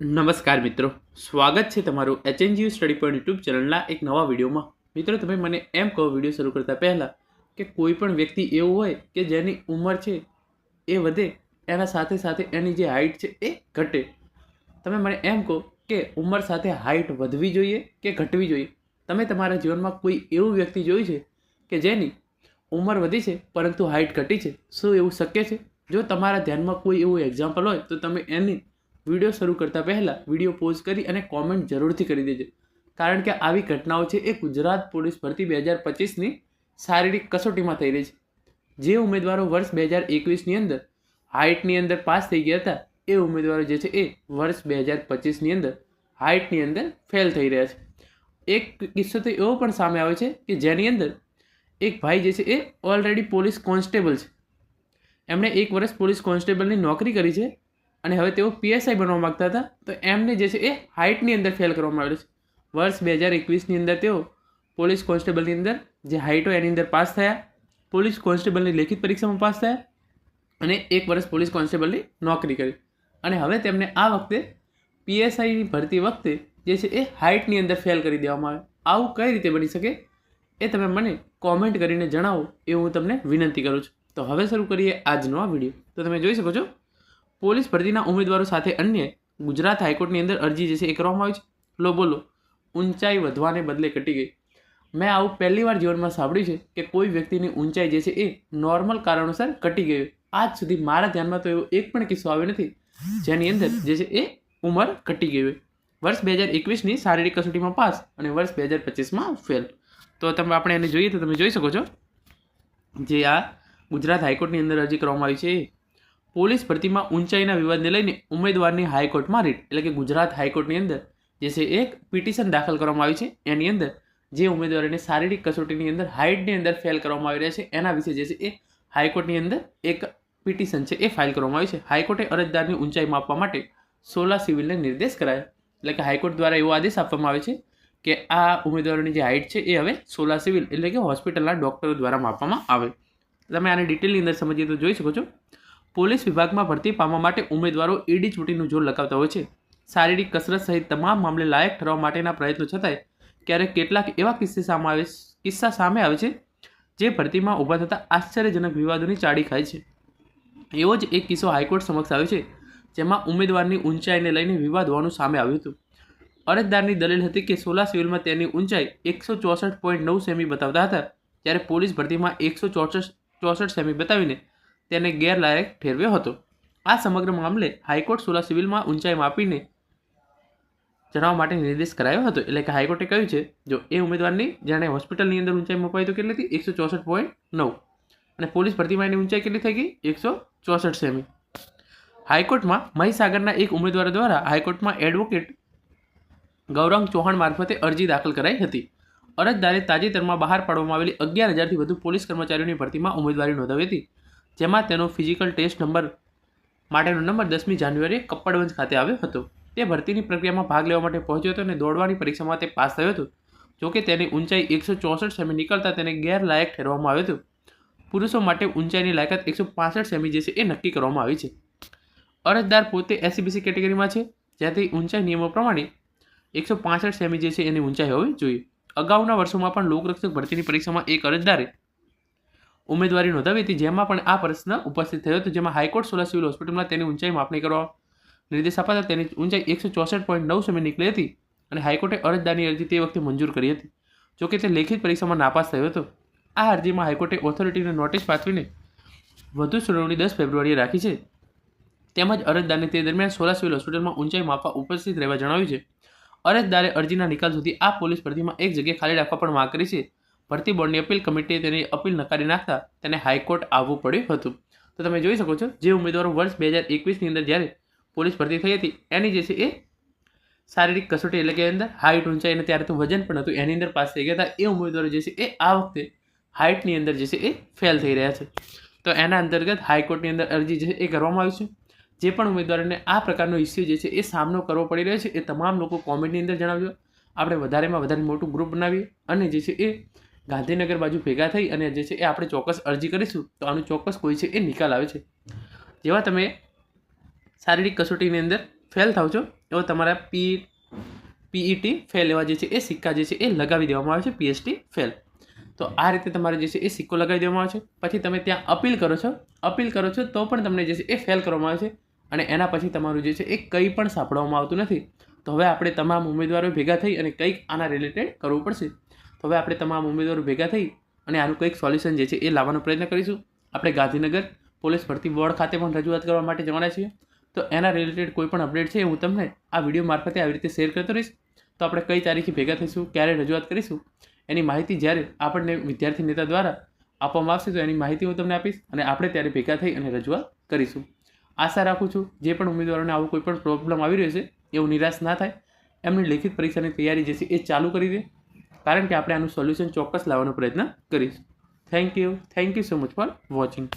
નમસ્કાર મિત્રો. સ્વાગત છે તમારું એચએનજીયુ સ્ટડી પોઈન્ટ યુટ્યુબ ચેનલના એક નવા વિડીયોમાં. મિત્રો, તમે મને એમ કહો વીડિયો શરૂ કરતા પહેલાં કે કોઈ પણ વ્યક્તિ એવું હોય કે જેની ઉંમર છે એ વધે, એના સાથે સાથે એની જે હાઇટ છે એ ઘટે. તમે મને એમ કહો કે ઉંમર સાથે હાઇટ વધવી જોઈએ કે ઘટવી જોઈએ? તમે તમારા જીવનમાં કોઈ એવું વ્યક્તિ જોયું છે કે જેની ઉંમર વધી છે, પરંતુ હાઇટ ઘટી છે? શું એવું શક્ય છે? જો તમારા ધ્યાનમાં કોઈ એવું એક્ઝામ્પલ હોય, તો તમે એની વીડિયો શરૂ કરતાં પહેલાં વીડિયો પોઝ કરી અને કોમેન્ટ જરૂરથી કરી દેજો. કારણ કે આવી ઘટનાઓ છે એ ગુજરાત પોલીસ ભરતી બે હજાર પચીસની શારીરિક કસોટીમાં થઈ રહી છે. જે ઉમેદવારો વર્ષ બે હજાર એકવીસની અંદર હાઇટની અંદર પાસ થઈ ગયા હતા, એ ઉમેદવારો જે છે એ વર્ષ બે હજાર પચીસની અંદર હાઇટની અંદર ફેલ થઈ રહ્યા છે. એક કિસ્સો તો એવો પણ સામે આવે છે કે જેની અંદર એક ભાઈ જે છે એ ઓલરેડી પોલીસ કોન્સ્ટેબલ છે. એમણે એક વર્ષ પોલીસ કોન્સ્ટેબલની નોકરી કરી છે અને હવે તેઓ પીએસઆઈ બનવા માગતા હતા, તો એમને જે છે એ હાઇટની અંદર ફેલ કરવામાં આવેલું છે. વર્ષ બે હજાર એકવીસની અંદર તેઓ પોલીસ કોન્સ્ટેબલની અંદર જે હાઇટ એની અંદર પાસ થયા. પોલીસ કોન્સ્ટેબલની લેખિત પરીક્ષામાં પાસ થયા અને એક વર્ષ પોલીસ કોન્સ્ટેબલની નોકરી કરી. અને હવે તેમને આ વખતે પીએસઆઈની ભરતી વખતે જે છે એ હાઇટની અંદર ફેલ કરી દેવામાં આવે આવું કઈ રીતે બની શકે? એ તમે મને કોમેન્ટ કરીને જણાવો, એ હું તમને વિનંતી કરું છું. તો હવે શરૂ કરીએ આજનો આ વીડિયો તો તમે જોઈ શકો છો પોલીસ ભરતીના ઉમેદવારો સાથે અન્ય ગુજરાત હાઈકોર્ટની અંદર અરજી જે છે એ કરવામાં આવી છે. લો, બોલો. ઊંચાઈ વધવાને બદલે ઘટી ગઈ. મેં આવું પહેલી વાર જીવનમાં સાંભળ્યું છે કે કોઈ વ્યક્તિની ઊંચાઈ જે છે એ નોર્મલ કારણોસર ઘટી ગઈ આજ સુધી મારા ધ્યાનમાં તો એવો એક પણ કિસ્સો આવ્યો નથી, જેની અંદર જે છે એ ઉંમર ઘટી ગઈ હોય. વર્ષ બે હજાર એકવીસની શારીરિક કસોટીમાં પાસ અને વર્ષ બે હજાર પચીસમાં ફેલ. તો તમે આપણે એને જોઈએ તો તમે જોઈ શકો છો, જે આ ગુજરાત હાઈકોર્ટની અંદર અરજી કરવામાં આવી છે. એ પોલીસ ભરતીમાં ઊંચાઈના વિવાદને લઈને ઉમેદવારની હાઈકોર્ટમાં રીટ, એટલે કે ગુજરાત હાઈકોર્ટની અંદર જે છે એક પિટિશન દાખલ કરવામાં આવી છે. એની અંદર જે ઉમેદવારોને શારીરિક કસોટીની અંદર હાઇટની અંદર ફેલ કરવામાં આવી રહ્યા છે. એના વિશે જે છે એ હાઈકોર્ટની અંદર એક પિટિશન છે એ ફાઇલ કરવામાં આવી છે. હાઈકોર્ટે અરજદારની ઊંચાઈ માપવા માટે સોલા સિવિલને નિર્દેશ કરાયા. એટલે કે હાઈકોર્ટ દ્વારા એવો આદેશ આપવામાં આવે છે કે આ ઉમેદવારોની જે હાઇટ છે એ હવે સોલા સિવિલ, એટલે કે હોસ્પિટલના ડૉક્ટરો દ્વારા માપવામાં આવે. તમે આને ડિટેલની અંદર સમજીએ તો જોઈ શકો છો. પોલીસ વિભાગમાં ભરતી પામવા માટે ઉમેદવારો ઈડી ચૂંટીનું જોર લગાવતા હોય છે. શારીરિક કસરત સહિત તમામ મામલે લાયક ઠરવા માટેના પ્રયત્નો છતાંય ક્યારેક કેટલાક એવા કિસ્સા સામે આવે કિસ્સા સામે આવે છે જે ભરતીમાં ઊભા થતા આશ્ચર્યજનક વિવાદોની ચાડી ખાય છે. એવો જ એક કિસ્સો હાઈકોર્ટ સમક્ષ આવ્યો છે, જેમાં ઉમેદવારની ઊંચાઈને લઈને વિવાદ હોવાનું સામે આવ્યું હતું. અરજદારની દલીલ હતી કે સોલા સિવિલમાં તેની ઊંચાઈ એકસો ચોસઠ પોઈન્ટ નવ સેમી બતાવતા હતા, ત્યારે પોલીસ ભરતીમાં એકસો ચોસઠ ચોસઠ સેમી બતાવીને તેને ગેરલાયક ઠેરવ્યો હતો. આ સમગ્ર મામલે હાઈકોર્ટ સોલા સિવિલમાં ઊંચાઈ માપીને જણાવવા માટે નિર્દેશ કરાયો હતો. એટલે કે હાઈકોર્ટે કહ્યું છે, જો એ ઉમેદવારની, જાણે હોસ્પિટલની અંદર ઊંચાઈ મપાઈ તો કેટલી હતી? એકસો ચોસઠ પોઈન્ટ નવ. અને પોલીસ ભરતીમાં એની ઊંચાઈ કેટલી થઈ ગઈ? એકસો ચોસઠ સેમી. હાઈકોર્ટમાં મહીસાગરના એક ઉમેદવાર દ્વારા હાઈકોર્ટમાં એડવોકેટ ગૌરંગ ચૌહાણ મારફતે અરજી દાખલ કરાઈ હતી. અરજદારે તાજેતરમાં બહાર પાડવામાં આવેલી અગિયાર હજારથી વધુ પોલીસ કર્મચારીઓની ભરતીમાં ઉમેદવારી નોંધાવી હતી. જેમાં તેનો ફિઝિકલ ટેસ્ટ નંબર માટેનો નંબર દસમી જાન્યુઆરીએ કપ્પડવંજ ખાતે આવ્યો હતો. તે ભરતીની પ્રક્રિયામાં ભાગ લેવા માટે પહોંચ્યો હતો અને દોડવાની પરીક્ષામાં તે પાસ થયો હતો. જોકે તેની ઊંચાઈ એકસો ચોસઠ સેમી નીકળતા તેને ગેરલાયક ઠેરવામાં આવ્યો હતો. પુરુષો માટે ઊંચાઈની લાયકાત એકસો પાસઠ સેમી જે છે એ નક્કી કરવામાં આવી છે. અરજદાર પોતે એસસીબીસી કેટેગરીમાં છે, જ્યાંથી ઊંચાઈ નિયમો પ્રમાણે એકસો પાસઠ સેમી જે છે એની ઊંચાઈ હોવી જોઈએ. અગાઉના વર્ષોમાં પણ લોકરક્ષક ભરતીની પરીક્ષામાં એક અરજદારે ઉમેદવારી નોંધાવી હતી, જેમાં પણ આ પ્રશ્ન ઉપસ્થિત થયો હતો, જેમાં હાઈકોર્ટ સોલા સિવિલ હોસ્પિટલમાં તેની ઊંચાઈ માપણી કરવા નિર્દેશ અપાતા તેની ઊંચાઈ એકસો ચોસઠ પોઈન્ટ નવ સેમી નીકળી હતી અને હાઈકોર્ટે અરજદારની અરજી તે વખતે મંજૂર કરી હતી. જોકે તે લેખિત પરીક્ષામાં નાપાસ થયો હતો. આ અરજીમાં હાઈકોર્ટે ઓથોરિટીને નોટિસ પાઠવીને વધુ સુનાવણી દસ ફેબ્રુઆરીએ રાખી છે. તેમજ અરજદારને તે દરમિયાન સોલા સિવિલ હોસ્પિટલમાં ઊંચાઈ માપવા ઉપસ્થિત રહેવા જણાવ્યું છે. અરજદારે અરજીના નિકાલ સુધી આ પોલીસ ભરતીમાં એક જગ્યાએ ખાલી રાખવા પણ માંગ કરી છે. ભરતી બોર્ડની અપીલ કમિટીએ તેની અપીલ નકારી નાખતા તેને હાઈકોર્ટ આવવું પડ્યું હતું. તો તમે જોઈ શકો છો, જે ઉમેદવારો વર્ષ બે હજાર એકવીસની અંદર જ્યારે પોલીસ ભરતી થઈ હતી, એની જે છે એ શારીરિક કસોટી એટલે કે અંદર હાઇટ ઊંચાઈ અને ત્યારે તો વજન પણ હતું, એની અંદર પાસ થઈ ગયા હતા, એ ઉમેદવારો જે છે એ આ વખતે હાઇટની અંદર જે છે એ ફેલ થઈ રહ્યા છે. તો એના અંતર્ગત હાઈકોર્ટની અંદર અરજી જે છે એ કરવામાં આવી છે. જે પણ ઉમેદવારોને આ પ્રકારનો ઇસ્યુ જે છે એ સામનો કરવો પડી રહ્યો છે, એ તમામ લોકો કોમેન્ટની અંદર જણાવજો. આપણે વધારેમાં વધારે મોટું ગ્રુપ બનાવીએ અને જે છે એ ગાંધીનગર બાજુ ભેગા થઈ અને જે છે એ આપણે ચોક્કસ અરજી કરીશું, તો આનું ચોક્કસ કોઈ છે એ નિકાલ આવે છે. જેવા તમે શારીરિક કસોટીની અંદર ફેલ થાવ છો, એવો તમારા પી પીઈટી ફેલ એવા જે છે એ સિક્કા જે છે એ લગાવી દેવામાં આવે છે પીએચટી ફેલ તો આ રીતે તમારે જે છે એ સિક્કો લગાવી દેવામાં આવે છે. પછી તમે ત્યાં અપીલ કરો છો, અપીલ કરો છો તો પણ તમને જે છે એ ફેલ કરવામાં આવે છે. અને એના પછી તમારું જે છે એ કંઈ પણ સાંભળવામાં આવતું નથી. તો હવે આપણે તમામ ઉમેદવારો ભેગા થઈ અને કંઈક આના રિલેટેડ કરવું પડશે. તો હવે આપણે તમામ ઉમેદવારો ભેગા થઈ અને આનું કંઈક સોલ્યુશન જે છે એ લાવવાનો પ્રયત્ન કરીશું. આપણે ગાંધીનગર પોલીસ ભરતી બોર્ડ ખાતે પણ રજૂઆત કરવા માટે જવાના છીએ. તો એના રિલેટેડ કોઈ પણ અપડેટ છે હું તમને આ વીડિયો મારફતે આવી રીતે શેર કરતો રહીશ. તો આપણે કઈ તારીખે ભેગા થઈશું, ક્યારે રજૂઆત કરીશું, એની માહિતી જ્યારે આપણને વિદ્યાર્થી નેતા દ્વારા આપવામાં આવશે તો એની માહિતી હું તમને આપીશ અને આપણે ત્યારે ભેગા થઈ અને રજૂઆત કરીશું. આશા રાખું છું જે પણ ઉમેદવારોને આવું કોઈ પણ પ્રોબ્લેમ આવી રહ્યો છે એવું નિરાશ ના થાય. એમની લેખિત પરીક્ષાની તૈયારી જે છે એ ચાલુ કરી દે. કારણ કે આપણે આનું સોલ્યુશન ચોક્કસ લાવવાનો પ્રયત્ન કરીશું. Thank you thank you so much for watching